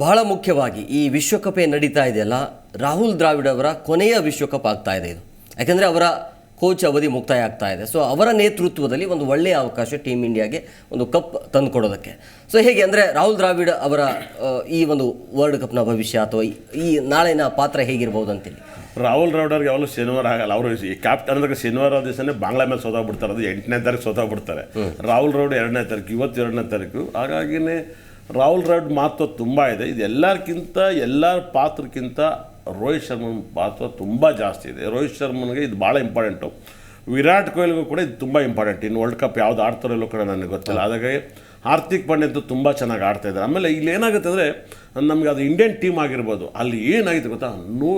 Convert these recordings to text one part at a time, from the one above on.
ಬಹಳ ಮುಖ್ಯವಾಗಿ ಈ ವಿಶ್ವಕಪ್ ಏನು ನಡೀತಾ ಇದೆಯಲ್ಲ ರಾಹುಲ್ ದ್ರಾವಿಡ್ ಅವರ ಕೊನೆಯ ವಿಶ್ವಕಪ್ ಆಗ್ತಾ ಇದೆ ಇದು. ಯಾಕೆಂದರೆ ಅವರ ಕೋಚ್ ಅವಧಿ ಮುಕ್ತಾಯ ಆಗ್ತಾ ಇದೆ. ಸೊ ಅವರ ನೇತೃತ್ವದಲ್ಲಿ ಒಂದು ಒಳ್ಳೆಯ ಅವಕಾಶ ಟೀಮ್ ಇಂಡಿಯಾಗೆ ಒಂದು ಕಪ್ ತಂದುಕೊಡೋದಕ್ಕೆ. ಸೊ ಹೇಗೆ ಅಂದರೆ ರಾಹುಲ್ ದ್ರಾವಿಡ್ ಅವರ ಈ ಒಂದು ವರ್ಲ್ಡ್ ಕಪ್ನ ಭವಿಷ್ಯ ಅಥವಾ ಈ- ಈ ನಾಳಿನ ಪಾತ್ರ ಹೇಗಿರ್ಬೋದು ಅಂತೇಳಿ ರಾಹುಲ್ ರೌಡರ್ಗೆ ಯಾವಾಗಲೂ ಶನಿವಾರ ಆಗಲ್ಲ. ಅವರು ಈ ಕ್ಯಾಪ್ಟನ್ ಅಂದ್ರೆ ಶನಿವಾರ ದಿವಸನೇ ಬಾಂಗ್ಲಾ ಮೇಲೆ ಸೋತಾಗ್ಬಿಡ್ತಾರೆ. ಅದು ಎಂಟನೇ ತಾರೀಕು ಸೋತಾಗ್ಬಿಡ್ತಾರೆ. ರಾಹುಲ್ ರೌಡ್ ಎರಡನೇ ತಾರೀಕು ಇವತ್ತು ಎರಡನೇ ತಾರೀಕು. ಹಾಗಾಗಿನೇ ರಾಹುಲ್ ರಾಡ್ ಮಹತ್ವ ತುಂಬ ಇದೆ. ಇದು ಎಲ್ಲರಿಗಿಂತ ಎಲ್ಲರ ಪಾತ್ರಕ್ಕಿಂತ ರೋಹಿತ್ ಶರ್ಮನ್ ಪಾತ್ರ ತುಂಬ ಜಾಸ್ತಿ ಇದೆ. ರೋಹಿತ್ ಶರ್ಮನ್ಗೆ ಇದು ಭಾಳ ಇಂಪಾರ್ಟೆಂಟು ವಿರಾಟ್ ಕೊಹ್ಲಿಗೂ ಕೂಡ ಇದು ತುಂಬ ಇಂಪಾರ್ಟೆಂಟ್ ಇನ್ನು ವರ್ಲ್ಡ್ ಕಪ್ ಯಾವ್ದು ಆಡ್ತಾರೋ ಇಲ್ಲೋ ಕೂಡ ನನಗೆ ಗೊತ್ತಿಲ್ಲ. ಹಾಗಾಗಿ ಹಾರ್ದಿಕ್ ಪಾಂಡೆ ಅಂತೂ ತುಂಬ ಚೆನ್ನಾಗಿ ಆಡ್ತಾ ಇದ್ದಾರೆ. ಆಮೇಲೆ ಇಲ್ಲಿ ಏನಾಗುತ್ತೆ ಅಂದರೆ, ನಮಗೆ ಅದು ಇಂಡಿಯನ್ ಟೀಮ್ ಆಗಿರ್ಬೋದು. ಅಲ್ಲಿ ಏನಾಗಿದೆ ಗೊತ್ತಾ? ನೂ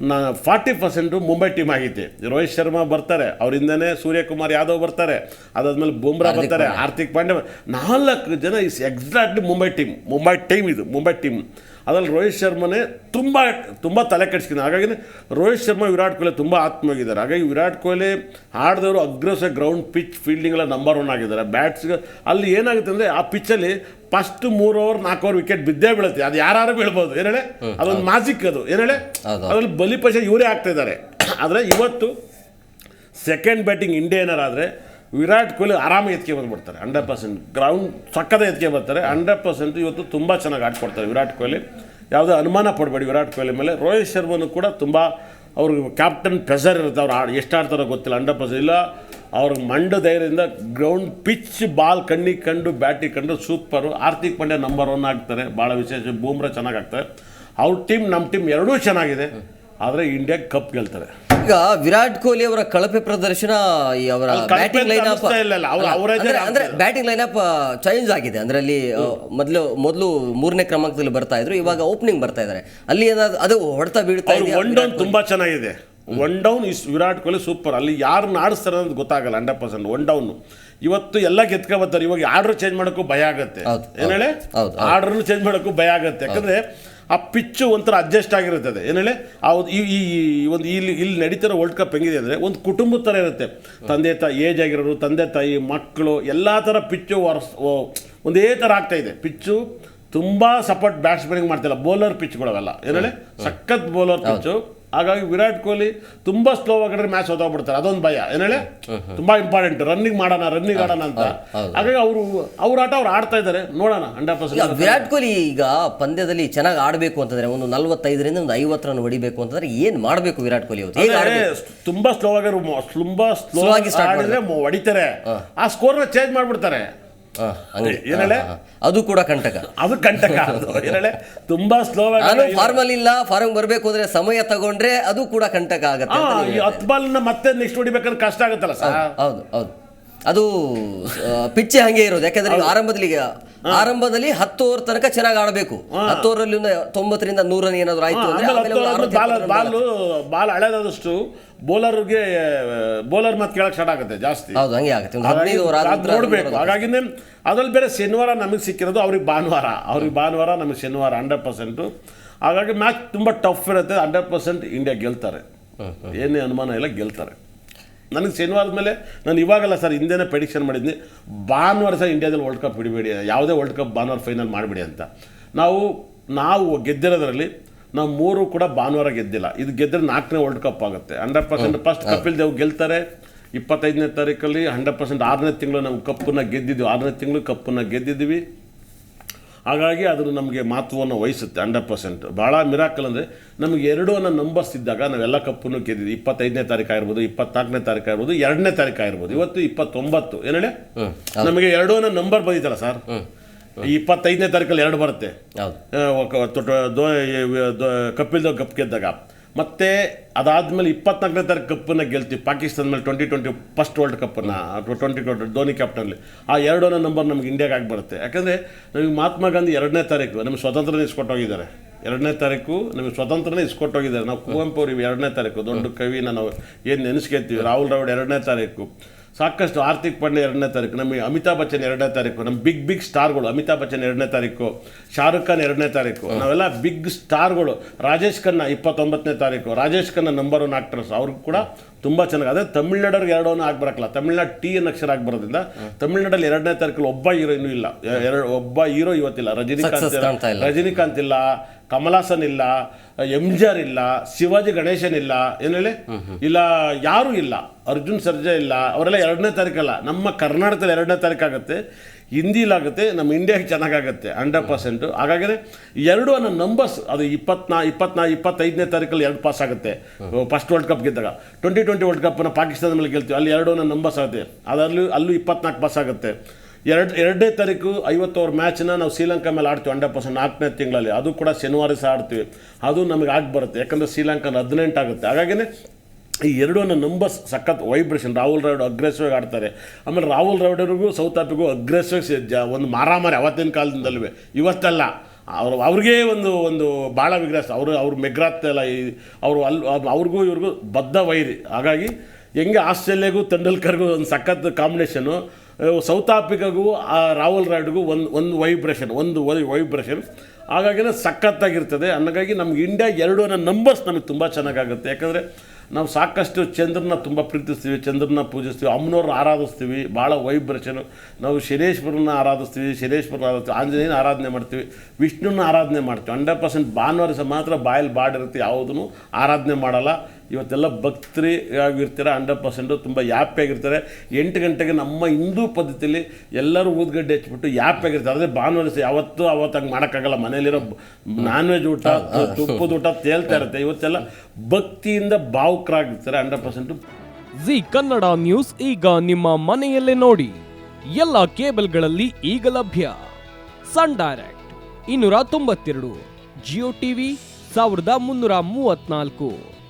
ನಾ ಫಾರ್ಟಿ ಪರ್ಸೆಂಟು ಮುಂಬೈ ಟೀಮ್ ಆಗೈತೆ ರೋಹಿತ್ ಶರ್ಮಾ ಬರ್ತಾರೆ ಅವರಿಂದನೇ ಸೂರ್ಯಕುಮಾರ್ ಯಾದವ್ ಬರ್ತಾರೆ ಅದಾದ್ಮೇಲೆ ಬುಮ್ರಾ ಬರ್ತಾರೆ ಹಾರ್ದಿಕ್ ಪಾಂಡ್ಯ. ನಾಲ್ಕು ಜನ is exactly Mumbai team Mumbai team ಇದು ಮುಂಬೈ ಟೀಮ್. ಅದ್ರಲ್ಲಿ ರೋಹಿತ್ ಶರ್ಮನೇ ತುಂಬ ತುಂಬ ತಲೆ ಕೆಡಿಸ್ಕೊಂಡು ಹಾಗಾಗಿ ರೋಹಿತ್ ಶರ್ಮಾ ವಿರಾಟ್ ಕೊಹ್ಲಿ ತುಂಬ ಆತ್ಮವಾಗಿದ್ದಾರೆ ಹಾಗಾಗಿ ವಿರಾಟ್ ಕೊಹ್ಲಿ ಆಡಿದವರು ಅಗ್ರೆಸಿವ್ ಗ್ರೌಂಡ್ ಪಿಚ್ ಫೀಲ್ಡಿಂಗ್ ಎಲ್ಲ ನಂಬರ್ ಒನ್ ಆಗಿದ್ದಾರೆ. ಬ್ಯಾಟ್ಸ್ಗೆ ಅಲ್ಲಿ ಏನಾಗುತ್ತೆ ಅಂದರೆ ಆ ಪಿಚ್ಚಲ್ಲಿ ಫಸ್ಟ್ ಮೂರು ಓವರ್ ನಾಲ್ಕು ಓವರ್ ವಿಕೆಟ್ ಬಿದ್ದೇ ಬೀಳುತ್ತೆ. ಅದು ಯಾರು ಬೀಳ್ಬೋದು. ಏನೇಳೆ ಹೇಳಿ? ಅದೊಂದು ಮ್ಯಾಜಿಕ್ ಅದು. ಏನೇಳೆ ಹೇಳಿ? ಅದರಲ್ಲಿ ಬಲಿಪಶ ಇವರೇ ಆಗ್ತಾ ಇದ್ದಾರೆ. ಆದರೆ ಇವತ್ತು ಸೆಕೆಂಡ್ ಬ್ಯಾಟಿಂಗ್ ಇಂಡಿಯನರ್ ಆದರೆ ವಿರಾಟ್ ಕೊಹ್ಲಿ ಆರಾಮಾಗಿ ಎತ್ಕೆ ಬಂದುಬಿಡ್ತಾರೆ. ಹಂಡ್ರೆಡ್ ಪರ್ಸೆಂಟ್ ಗ್ರೌಂಡ್ ಸಕ್ಕದ ಎತ್ಕೆ ಬರ್ತಾರೆ. ಹಂಡ್ರೆಡ್ ಪರ್ಸೆಂಟ್ ಇವತ್ತು ತುಂಬ ಚೆನ್ನಾಗಿ ಆಡ್ಕೊಡ್ತಾರೆ ವಿರಾಟ್ ಕೊಹ್ಲಿ. ಯಾವುದೇ ಅನುಮಾನ ಪಡಬೇಡಿ ವಿರಾಟ್ ಕೊಹ್ಲಿ ಮೇಲೆ. ರೋಹಿತ್ ಶರ್ಮನು ಕೂಡ ತುಂಬ ಅವ್ರಿಗೆ ಕ್ಯಾಪ್ಟನ್ ಪ್ರೆಷರ್ ಇರುತ್ತೆ. ಅವ್ರು ಆಡ್ ಎಷ್ಟು ಆಡ್ತಾರೋ ಗೊತ್ತಿಲ್ಲ, ಹಂಡ್ರೆಡ್ ಪರ್ಸೆಂಟ್. ಇಲ್ಲ, ಅವ್ರ ಮಂಡ ಧೈರ್ಯದಿಂದ ಗ್ರೌಂಡ್ ಪಿಚ್ ಬಾಲ್ ಕಣ್ಣಿಗೆ ಕಂಡು ಬ್ಯಾಟಿಗೆ ಕಂಡು ಸೂಪರು ಆರ್ಥಿಕ್ ಪಾಂಡ್ಯ ನಂಬರ್ ಒನ್ ಆಗ್ತಾರೆ. ಭಾಳ ವಿಶೇಷ, ಬೂಮ್ರಾ ಚೆನ್ನಾಗಿ ಆಗ್ತಾರೆ. ಅವ್ರ ಟೀಮ್ ನಮ್ಮ ಟೀಮ್ ಎರಡೂ ಚೆನ್ನಾಗಿದೆ. ಆದರೆ ಇಂಡಿಯಾ ಕಪ್ ಗೆಲ್ತಾರೆ. ಈಗ ವಿರಾಟ್ ಕೊಹ್ಲಿ ಅವರ ಕಳಪೆ ಪ್ರದರ್ಶನ ಅವರ ಬ್ಯಾಟಿಂಗ್ ಲೈನ್ ಅಪ್ ಅಂದ್ರೆ ಬ್ಯಾಟಿಂಗ್ ಲೈನ್ ಅಪ್ ಚೇಂಜ್ ಆಗಿದೆ. ಅಂದ್ರೆ ಅಲ್ಲಿ ಮೊದಲು ಮೊದಲು ಮೂರನೇ ಕ್ರಮಾಂಕದಲ್ಲಿ ಬರ್ತಾ ಇದ್ರು ಇವಾಗ ಓಪನಿಂಗ್ ಬರ್ತಾ ಇದ್ದಾರೆ ಅಲ್ಲಿ ಏನಾದ್ರು ಅದು ಹೊಡೆತ ಬೀಳ್ತಾ ಇದೆ ಇದೆಯಾ ಒನ್ ಡೌನ್ ತುಂಬಾ ಚೆನ್ನಾಗಿದೆ. One down is Virat Kohli super. ಅಲ್ಲಿ ಯಾರು ಆಡಿಸ್ತಾರೆ ಅನ್ನೋದು ಗೊತ್ತಾಗಲ್ಲ ಹಂಡ್ರೆಡ್ ಪರ್ಸೆಂಟ್ ಒನ್ ಡೌನ್ ಇವತ್ತು ಎಲ್ಲ ಬರ್ತಾರೆ. ಇವಾಗ ಆರ್ಡರ್ ಚೇಂಜ್ ಮಾಡೋಕ್ಕೂ ಭಯ ಆಗುತ್ತೆ. ಏನ್ ಹೇಳಿ? ಆರ್ಡರ್ ಆರ್ಡರ್ನು ಚೇಂಜ್ ಮಾಡೋಕ್ಕೂ ಭಯ ಆಗುತ್ತೆ. ಯಾಕಂದ್ರೆ ಆ ಪಿಚ್ಚು ಒಂಥರ ಅಡ್ಜಸ್ಟ್ ಆಗಿರುತ್ತದೆ. ಏನು ಹೇಳಿ? ಆ ಒಂದು ಈ ಈ ಒಂದು ಇಲ್ಲಿ ಇಲ್ಲಿ ನಡೀತಿರೋ ವರ್ಲ್ಡ್ ಕಪ್ ಹೆಂಗಿದೆ ಅಂದರೆ ಒಂದು ಕುಟುಂಬದ ಥರ ಇರುತ್ತೆ. ತಂದೆ ತಾಯಿ ಏಜ್ ಆಗಿರೋರು ತಂದೆ ತಾಯಿ ಮಕ್ಕಳು ಎಲ್ಲ ಥರ ಪಿಚ್ಚು ವರ್ಸ್ ಓ- ಒಂದೇ ಥರ ಆಗ್ತಾಯಿದೆ ಪಿಚ್ಚು ತುಂಬ ಸಪೋರ್ಟ್ ಬ್ಯಾಟ್ಸ್ಮನಿಗೆ ಮಾಡ್ತಿಲ್ಲ. ಬೌಲರ್ ಪಿಚ್ಗಳವೆಲ್ಲ ಏನು ಹೇಳಿ? ಸಖತ್ ಬೌಲರ್ ಪಿಚ್ಚು. ಹಾಗಾಗಿ ವಿರಾಟ್ ಕೊಹ್ಲಿ ತುಂಬಾ ಸ್ಲೋ ಆಗಿದ್ರೆ ಮ್ಯಾಚ್ ಹೊತ್ತೋಗ್ಬಿಡ್ತಾರೆ ಅದೊಂದು ಭಯ. ಏನ್ ಹೇಳಿ? ತುಂಬಾ ಇಂಪಾರ್ಟೆಂಟ್ ರನ್ನಿಂಗ್ ಮಾಡೋಣ ರನ್ನಿಂಗ್ ಆಡೋಣ ಅಂತ. ಹಾಗಾಗಿ ಅವರು ಅವ್ರ ಆಟ ಅವ್ರು ಆಡ್ತಾ ಇದ್ದಾರೆ. ನೋಡೋಣ ಹಂಡ್ರೆಡ್ ಪರ್ಸೆಂಟ್ ವಿರಾಟ್ ಕೊಹ್ಲಿ ಈಗ ಪಂದ್ಯದಲ್ಲಿ ಚೆನ್ನಾಗಿ ಆಡಬೇಕು ಅಂತಂದ್ರೆ ಒಂದು ನಲವತ್ತೈದರಿಂದ ಒಂದು ಐವತ್ತು ರನ್ ಹೊಡಿಬೇಕು ಅಂತಂದ್ರೆ ಏನ್ ಮಾಡಬೇಕು ವಿರಾಟ್ ಕೊಹ್ಲಿ ಅವ್ರು? ತುಂಬಾ ಸ್ಲೋ ಆಗಿ ತುಂಬಾ ಸ್ಲೋ ಆಗಿ ಸ್ಟಾರ್ಟ್ ಮಾಡಿದ್ರೆ ಹೊಡಿತಾರೆ. ಆ ಸ್ಕೋರ್ನ ಚೇಂಜ್ ಮಾಡ್ಬಿಡ್ತಾರೆ. ಹಾ, ಹಂಗೆ. ಏನ್ ಹೇಳಿ? ಹಾ, ಹಾ. ಅದು ಕೂಡ ಕಂಟಕ ಅದು ಕಂಟಕ ಅದು ಏನ್ ತುಂಬಾ ಸ್ಲೋ ನಾನು ಫಾರ್ಮಲ್ ಇಲ್ಲ ಫಾರ್ಮ್ ಬರಬೇಕು ಅಂದ್ರೆ ಸಮಯ ತಗೊಂಡ್ರೆ ಅದು ಕೂಡ ಕಂಟಕ ಆಗುತ್ತೆ ಹತ್ತು ಬಾಲ್ನ ಮತ್ತೆ ನೆಕ್ಸ್ಟ್ ಹೊಡಿಬೇಕಂದ್ರೆ ಕಷ್ಟ ಆಗುತ್ತಲ್ಲ ಸರ್ ಹೌದು ಹೌದು ಅದು ಪಿಚ್ಚೆ ಹಂಗೆ ಇರೋದು. ಯಾಕಂದ್ರೆ ಈಗ ಆರಂಭದಲ್ಲಿ ಈಗ ಆರಂಭದಲ್ಲಿ ಹತ್ತು ಓವರ್ ತನಕ ಚೆನ್ನಾಗಿ ಆಡಬೇಕು. ಹತ್ತು ಓವರಲ್ಲಿ ಒಂದು ತೊಂಬತ್ತರಿಂದ ನೂರ ರನ್ ಏನಾದ್ರು ಆಯ್ತು ಅಂದ್ರೆ ಬಾಲ್ ಬಾಲು ಹಳೆದಾದಷ್ಟು ಬೌಲರ್ಗೆ ಬೌಲರ್ ಮತ್ತೆ ಕೇಳಕ್ ಸ್ಟಾರ್ಟ್ ಆಗುತ್ತೆ ಜಾಸ್ತಿ. ಹೌದು ಹಂಗೆ ಆಗುತ್ತೆ. ಹದಿನೈದು ಓವರ್ ನೋಡಬೇಕು. ಹಾಗಾಗಿ ಅದ್ರಲ್ಲಿ ಬೇರೆ ಶನಿವಾರ ನಮಗೆ ಸಿಕ್ಕಿರೋದು ಅವ್ರಿಗೆ ಭಾನುವಾರ. ಅವ್ರಿಗೆ ಭಾನುವಾರ ನಮಗೆ ಶನಿವಾರ ಹಂಡ್ರೆಡ್ ಪರ್ಸೆಂಟು ಹಾಗಾಗಿ ಮ್ಯಾಚ್ ತುಂಬ ಟಫ್ ಇರುತ್ತೆ ಹಂಡ್ರೆಡ್ ಪರ್ಸೆಂಟ್ ಇಂಡಿಯಾ ಗೆಲ್ತಾರೆ. ಏನೇ ಅನುಮಾನ ಇಲ್ಲ ಗೆಲ್ತಾರೆ. ನನಗೆ ಶನಿವಾರದ ಮೇಲೆ ನಾನು ಇವಾಗಲ್ಲ ಸರ್ ಹಿಂದೆನೇ ಪ್ರೆಡಿಕ್ಷನ್ ಮಾಡಿದ್ನಿ. ಭಾನುವಾರ ಸರ್ ಇಂಡಿಯಾದಲ್ಲಿ ವರ್ಲ್ಡ್ ಕಪ್ ಹಿಡಿಬೇಡಿ ಯಾವುದೇ ವರ್ಲ್ಡ್ ಕಪ್ ಭಾನುವಾರ ಫೈನಲ್ ಮಾಡಿಬಿಡಿ ಅಂತ. ನಾವು ನಾವು ಗೆದ್ದಿರೋದ್ರಲ್ಲಿ ನಾವು ಮೂರು ಕೂಡ ಭಾನುವಾರ ಗೆದ್ದಿಲ್ಲ. ಇದು ಗೆದ್ದರೆ ನಾಲ್ಕನೇ ವರ್ಲ್ಡ್ ಕಪ್ ಆಗುತ್ತೆ. Hundred percent first Kapil Dev ಗೆಲ್ತಾರೆ. ಇಪ್ಪತ್ತೈದನೇ ತಾರೀಕಲ್ಲಿ ಹಂಡ್ರೆಡ್ ಪರ್ಸೆಂಟ್ ಆರನೇ ತಿಂಗಳು ನಾವು ಕಪ್ಪನ್ನು ಗೆದ್ದಿದ್ವಿ. ಆರನೇ ತಿಂಗಳು ಕಪ್ಪನ್ನು ಗೆದ್ದಿದ್ದೀವಿ ಹಾಗಾಗಿ ಅದರ ನಮಗೆ ಮಹತ್ವವನ್ನು ವಹಿಸುತ್ತೆ ಹಂಡ್ರೆಡ್ ಪರ್ಸೆಂಟ್ ಭಾಳ ಮಿರಾಕಲ್ ಅಂದರೆ ನಮಗೆ ಎರಡು ಅನ್ನೋ ನಂಬರ್ಸ್ ಇದ್ದಾಗ ನಾವೆಲ್ಲ ಕಪ್ಪನ್ನು ಗೆದ್ದಿದ್ವಿ ಇಪ್ಪತ್ತೈದನೇ ತಾರೀಕು ಆಗಿರ್ಬೋದು ಇಪ್ಪತ್ನಾಲ್ಕನೇ ತಾರೀಕು ಆಗಿರ್ಬೋದು ಎರಡನೇ ತಾರೀಕು ಆಗಿರ್ಬೋದು ಇವತ್ತು ಇಪ್ಪತ್ತೊಂಬತ್ತು. ಏನು ಹೇಳಿ? ನಮಗೆ ಎರಡು ಅನ್ನೋ ನಂಬರ್ ಬಂದಿತ್ತಲ್ಲ ಸರ್ ಇಪ್ಪತ್ತೈದನೇ ತಾರೀಕಲ್ಲಿ ಎರಡು ಬರುತ್ತೆ. ಹೌದು. ಆ, ಒಕ- ತೊಟ- ದೋ- ಈ- ದೋ- ಕಪಿಲ್ ದೇವ್ ಕಪ್ ಗೆದ್ದಾಗ. ಮತ್ತೆ ಅದಾದ್ಮೇಲೆ ಇಪ್ಪತ್ನಾಲ್ಕನೇ ತಾರೀಕು ಕಪ್ಪನ್ನು ಗೆಲ್ತೀವಿ. ಪಾಕಿಸ್ತಾನ ಮೇಲೆ ಟ್ವೆಂಟಿ ಟ್ವೆಂಟಿ ಫಸ್ಟ್ ವರ್ಲ್ಡ್ ಕಪ್ಪನ್ನು ಟ್ವೆಂಟಿ ಟ್ವೆಂಟಿ ಧೋನಿ ಕ್ಯಾಪ್ಟನ್ಲಿ ಆ ಎರಡನೇ ನಂಬರ್ ನಮ್ಗೆ ಇಂಡಿಯಾಗೆ ಬರುತ್ತೆ. ಯಾಕಂದರೆ ನಮಗೆ ಮಹಾತ್ಮ ಗಾಂಧಿ ಎರಡನೇ ತಾರೀಕು, ನಮಗೆ ಸ್ವತಂತ್ರನೇ ಇಸ್ಕೊಟ್ಟೋಗಿದ್ದಾರೆ ಎರಡನೇ ತಾರೀಕು ನಮಗೆ ಸ್ವತಂತ್ರನೇ ಇಸ್ಕೊಟ್ಟೋಗಿದ್ದಾರೆ ನಾವು ಕುವೆಂಪು ಅವ್ರಿಗೆ ಎರಡನೇ ತಾರೀಕು, ದೊಡ್ಡ ಕವಿನ ನಾವು ಏನು ನೆನೆಸ್ಕೊತೀವಿ, ರಾಹುಲ್ ದ್ರಾವಿಡ್ ಎರಡನೇ ತಾರೀಕು. ಸಾಕಷ್ಟು ಆರ್ಥಿಕ್ ಪಾಂಡೆ ಎರಡನೇ ತಾರೀಕು ನಮಗೆ ಅಮಿತಾಬ್ ಬಚ್ಚನ್ ಎರಡನೇ ತಾರೀಕು ನಮ್ಮ ಬಿಗ್ ಬಿಗ್ ಸ್ಟಾರ್ಗಳು ಅಮಿತಾಬ್ ಬಚ್ಚನ್ ಎರಡನೇ ತಾರೀಕು ಶಾರುಖ್ ಖಾನ್ ಎರಡನೇ ತಾರೀಕು ನಾವೆಲ್ಲ ಬಿಗ್ ಸ್ಟಾರ್ಗಳು ರಾಜೇಶ್ ಖನ್ನಾ ಇಪ್ಪತ್ತೊಂಬತ್ತನೇ ತಾರೀಕು Rajesh Khanna number one actors ಅವ್ರಿಗೂ ಕೂಡ ತುಂಬ ಚೆನ್ನಾಗಿ ಅದೇ ತಮಿಳ್ನಾಡವ್ರಿಗೆ ಎರಡೂ ಆಗಿ ಬರಕ್ಕಲ್ಲ ತಮಿಳ್ನಾಡು ಟಿ ಎನ್ ಅಕ್ಷರ ಆಗಿ ಬರೋದ್ರಿಂದ ತಮಿಳ್ನಾಡಲ್ಲಿ ಎರಡನೇ ತಾರೀಕಲ್ಲಿ ಒಬ್ಬ ಹೀರೋ ಇನ್ನೂ ಇಲ್ಲ ಎರಡು ಒಬ್ಬ ಹೀರೋ ಇವತ್ತಿಲ್ಲ ರಜನಿಕಾಂತ್. ರಜನಿಕಾಂತ್ ಇಲ್ಲ ಕಮಲಾಸನ್ ಇಲ್ಲ ಎಂ ಜಿ ಆರ್ ಇಲ್ಲ ಶಿವಾಜಿ ಗಣೇಶನ್ ಇಲ್ಲ ಏನು ಹೇಳಿ ಇಲ್ಲ ಯಾರು ಇಲ್ಲ. ಅರ್ಜುನ್ ಸರ್ಜಾ ಇಲ್ಲ. ಅವರೆಲ್ಲ ಎರಡನೇ ತಾರೀಕಲ್ಲ ನಮ್ಮ ಕರ್ನಾಟಕದಲ್ಲಿ ಎರಡನೇ ತಾರೀಕು ಆಗುತ್ತೆ. ಹಿಂದಿಲಾಗುತ್ತೆ ನಮ್ಮ ಇಂಡಿಯಾಗೆ ಚೆನ್ನಾಗಾಗುತ್ತೆ ಹಂಡ್ರೆಡ್ ಪರ್ಸೆಂಟು ಹಾಗಾದರೆ ಎರಡು ಅನ್ನೋ ನಂಬರ್ಸ್ ಅದು ಇಪ್ಪತ್ನಾ ಇಪ್ಪತ್ನಾ ಇಪ್ಪತ್ತೈದನೇ ತಾರೀಕಲ್ಲಿ ಎರಡು ಪಾಸ್ ಆಗುತ್ತೆ. ಫಸ್ಟ್ ವರ್ಲ್ಡ್ ಕಪ್ ಗೆದ್ದಾಗ. ಟ್ವೆಂಟಿ ಟ್ವೆಂಟಿ ವರ್ಲ್ಡ್ ಕಪ್ನ ಪಾಕಿಸ್ತಾನದ ಮೇಲೆ ಗೆಲ್ತೀವಿ. ಅಲ್ಲಿ ಎರಡು ಅನ್ನೋ ನಂಬರ್ಸ್ ಆಗುತ್ತೆ. ಅದರಲ್ಲೂ ಅಲ್ಲೂ ಇಪ್ಪತ್ನಾಲ್ಕು ಪಾಸ್ ಆಗುತ್ತೆ. ಎರಡು, ಎರಡನೇ ತಾರೀಕು ಐವತ್ತು ಓವರ್ ಮ್ಯಾಚ್ನ ನಾವು ಶ್ರೀಲಂಕಾ ಮೇಲೆ ಆಡ್ತೀವಿ ಹಂಡ್ರೆಡ್ ಪರ್ಸೆಂಟ್ ನಾಲ್ಕನೇ ತಿಂಗಳಲ್ಲಿ. ಅದು ಕೂಡ ಶನಿವಾರ ಸಹ ಆಡ್ತೀವಿ. ಅದು ನಮಗೆ ಆಗಿ ಬರುತ್ತೆ. ಯಾಕಂದರೆ ಶ್ರೀಲಂಕಾನ ಹದಿನೆಂಟು ಆಗುತ್ತೆ. ಹಾಗಾಗಿನೇ ಈ ಎರಡು ನಂಬರ್ಸ್ ಸಖತ್ ವೈಬ್ರೇಷನ್ ರಾಹುಲ್ ದ್ರಾವಿಡ್ ಅಗ್ರೆಸಿವ್ ಆಡ್ತಾರೆ. ಆಮೇಲೆ ರಾಹುಲ್ ದ್ರಾವಿಡರಿಗೂ ಸೌತ್ ಆಫ್ರಿಗೂ ಅಗ್ರೆಸಿವ್ ಒಂದು ಮಾರಾಮಾರಿ ಅವತ್ತಿನ ಕಾಲದಿಂದಲ್ವೇ. ಇವತ್ತಲ್ಲ, ಅವರು, ಅವ್ರಿಗೆ ಒಂದು ಒಂದು ಭಾಳ ವಿಗ್ರಹ. ಅವರು, ಅವ್ರು ಮೆಗ್ರಾತ್ ಎಲ್ಲ ಈ, ಅವರು ಅಲ್ಲಿ ಅವ್ರಿಗೂ ಇವ್ರಿಗೂ ಬದ್ಧ ವೈರಿ. ಹಾಗಾಗಿ ಹೆಂಗೆ ಆಸ್ಟ್ರೇಲಿಯಾಗೂ ತೆಂಡೂಲ್ಕರ್ಗೂ ಒಂದು ಸಖತ್ ಕಾಂಬಿನೇಷನು ಸೌತ್ ಆಫ್ರಿಕಾಗೂ ಆ ರಾಹುಲ್ ರಾಯ್ಡ್ಗೂ ಒಂದು ಒಂದು ವೈಬ್ರೇಷನ್ ಒಂದು ವೈಬ್ರೇಷನ್ ಹಾಗಾಗಿನೇ ಸಖತ್ತಾಗಿರ್ತದೆ. ಹಂಗಾಗಿ ನಮ್ಗೆ ಇಂಡಿಯಾ ಎರಡು ಅನ್ನೋ ನಂಬರ್ಸ್ ನಮಗೆ ತುಂಬ ಚೆನ್ನಾಗಾಗುತ್ತೆ. ಯಾಕಂದರೆ ನಾವು ಸಾಕಷ್ಟು ಚಂದ್ರನ ತುಂಬ ಪ್ರೀತಿಸ್ತೀವಿ ಚಂದ್ರನ ಪೂಜಿಸ್ತೀವಿ ಅಮ್ಮನವ್ರನ್ನ ಆರಾಧಿಸ್ತೀವಿ, ಭಾಳ ವೈಬ್ರೇಷನು ನಾವು ಶನೇಶ್ವರನ ಆರಾಧಿಸ್ತೀವಿ ಶನೇಶ್ವರನ ಆರಾಧಿಸ್ತೀವಿ, ಆಂಜನೇಯನ ಆರಾಧನೆ ಮಾಡ್ತೀವಿ ವಿಷ್ಣುನ ಆರಾಧನೆ ಮಾಡ್ತೀವಿ. ಹಂಡ್ರೆಡ್ ಪರ್ಸೆಂಟ್ ಭಾನುವಾರ ಮಾತ್ರ ಬಾಯಲ್ಲಿ ಬಾಡಿರುತ್ತೆ, ಯಾವುದನ್ನು ಆರಾಧನೆ ಮಾಡಲ್ಲ. ಇವತ್ತೆಲ್ಲ ಭಕ್ತರಿ ಆಗಿರ್ತಾರೆ ಹಂಡ್ರೆಡ್ ಪರ್ಸೆಂಟು ತುಂಬ ಆಗಿರ್ತಾರೆ ಎಂಟು ಗಂಟೆಗೆ ನಮ್ಮ ಹಿಂದೂ ಪದ್ಧತಿಯಲ್ಲಿ ಎಲ್ಲರೂ ಊದ್ಗಡ್ಡೆ ಹಚ್ಬಿಟ್ಟು ಆಗಿರ್ತಾರೆ ಅದೇ ಭಾನುವಾರ ಸಹ ಯಾವತ್ತೂ ಅವತ್ತು ಹಂಗೆ ಮಾಡೋಕ್ಕಾಗಲ್ಲ. ಮನೇಲಿರೋ ನಾನ್ ವೆಜ್ ಊಟ ತುಪ್ಪದ ಊಟ ತೇಲ್ತಾ ಇರುತ್ತೆ. ಇವತ್ತೆಲ್ಲ ಭಕ್ತಿಯಿಂದ ಭಾವುಕರಾಗಿರ್ತಾರೆ hundred percent. Zee Kannada news ಈಗ ನಿಮ್ಮ ಮನೆಯಲ್ಲೇ ನೋಡಿ. ಎಲ್ಲ ಕೇಬಲ್ಗಳಲ್ಲಿ ಈಗ ಲಭ್ಯ. ಸನ್ ಡೈರೆಕ್ಟ್ ಇನ್ನೂರ ತೊಂಬತ್ತೆರಡು ಜಿಯೋ ಟಿವಿ ಸಾವಿರದ ಮುನ್ನೂರ ಮೂವತ್ನಾಲ್ಕು